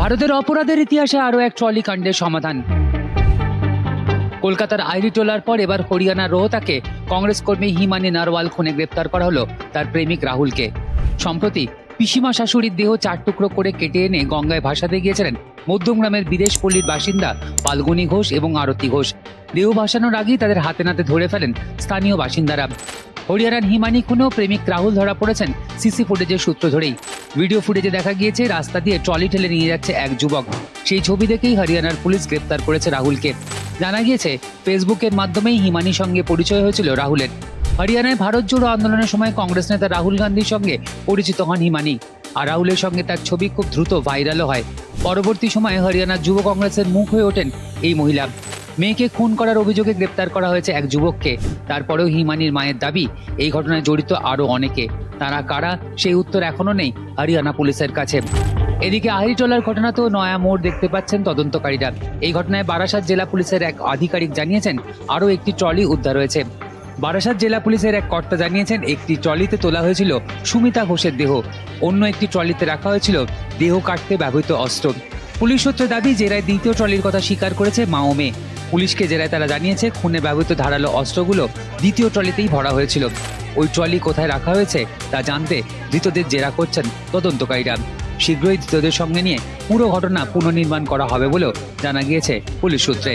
ভারতের অপরাধের ইতিহাসে আরও এক ট্রলি কাণ্ডের সমাধান। কলকাতার আইরি টোলার পর এবার হরিয়ানার রোহতাকে কংগ্রেস কর্মী হিমানি নারওয়াল খুনে গ্রেপ্তার করা হলো তার প্রেমিক রাহুলকে। সম্প্রতি পিসিমা শাশুড়ির দেহ চার টুকরো করে কেটে এনে গঙ্গায় ভাসাতে গিয়েছিলেন মধ্যমগ্রামের বিদেশপল্লীর বাসিন্দা পালগুনি ঘোষ এবং আরতি ঘোষ। দেহ ভাসানোর আগেই তাদের হাতে নাতে ধরে ফেলেন স্থানীয় বাসিন্দারা। হরিয়ানার হিমানি খুনেও প্রেমিক রাহুল ধরা পড়েছেন সিসি ফুটেজের সূত্র ধরেই। ভিডিও ফুটেজে দেখা গিয়েছে, রাস্তা দিয়ে ট্রলি ঠেলে নিয়ে যাচ্ছে এক যুবক। সেই ছবি দেখেই হরিয়ানার পুলিশ গ্রেপ্তার করেছে রাহুলকে। জানা গিয়েছে, ফেসবুকের মাধ্যমেই হিমানির সঙ্গে পরিচয় হয়েছিল রাহুলের। হরিয়ানায় ভারত জোড়ো আন্দোলনের সময় কংগ্রেস নেতা রাহুল গান্ধীর সঙ্গে পরিচিত হন হিমানি। আর রাহুলের সঙ্গে তার ছবি খুব দ্রুত ভাইরালও হয়। পরবর্তী সময়ে হরিয়ানার যুব কংগ্রেসের মুখ হয়ে ওঠেন এই মহিলা। মেয়েকে খুন করার অভিযোগে গ্রেপ্তার করা হয়েছে এক যুবককে। তারপরেও হিমানির মায়ের দাবি, এই ঘটনায় জড়িত আরও অনেকে। তারা কারা, সেই উত্তর এখনও নেই হরিয়ানা পুলিশের কাছে। এদিকে আহিরিটোলার ঘটনাতেও নয়া মোড় দেখতে পাচ্ছেন তদন্তকারীরা। এই ঘটনায় বারাসাত জেলা পুলিশের এক আধিকারিক জানিয়েছেন, আরও একটি ট্রলি উদ্ধার হয়েছে। বারাসাত জেলা পুলিশের এক কর্তা জানিয়েছেন, একটি ট্রলিতে তোলা হয়েছিল সুমিতা ঘোষের দেহ। অন্য একটি ট্রলিতে রাখা হয়েছিল দেহ কাটতে ব্যবহৃত অস্ত্র। পুলিশ সূত্রে দাবি, জেরায় দ্বিতীয় ট্রলির কথা স্বীকার করেছে মা ও মেয়ে। পুলিশকে জেরায় তারা জানিয়েছে, খুনে ব্যবহৃত ধারালো অস্ত্রগুলো দ্বিতীয় ট্রলিতেই ভরা হয়েছিল। ওই ট্রলি কোথায় রাখা হয়েছে, তা জানতে ধৃতদের জেরা করছেন তদন্তকারীরা। শীঘ্রই ধৃতদের সঙ্গে নিয়ে পুরো ঘটনা পুনর্নির্মাণ করা হবে বলেও জানা গিয়েছে পুলিশ সূত্রে।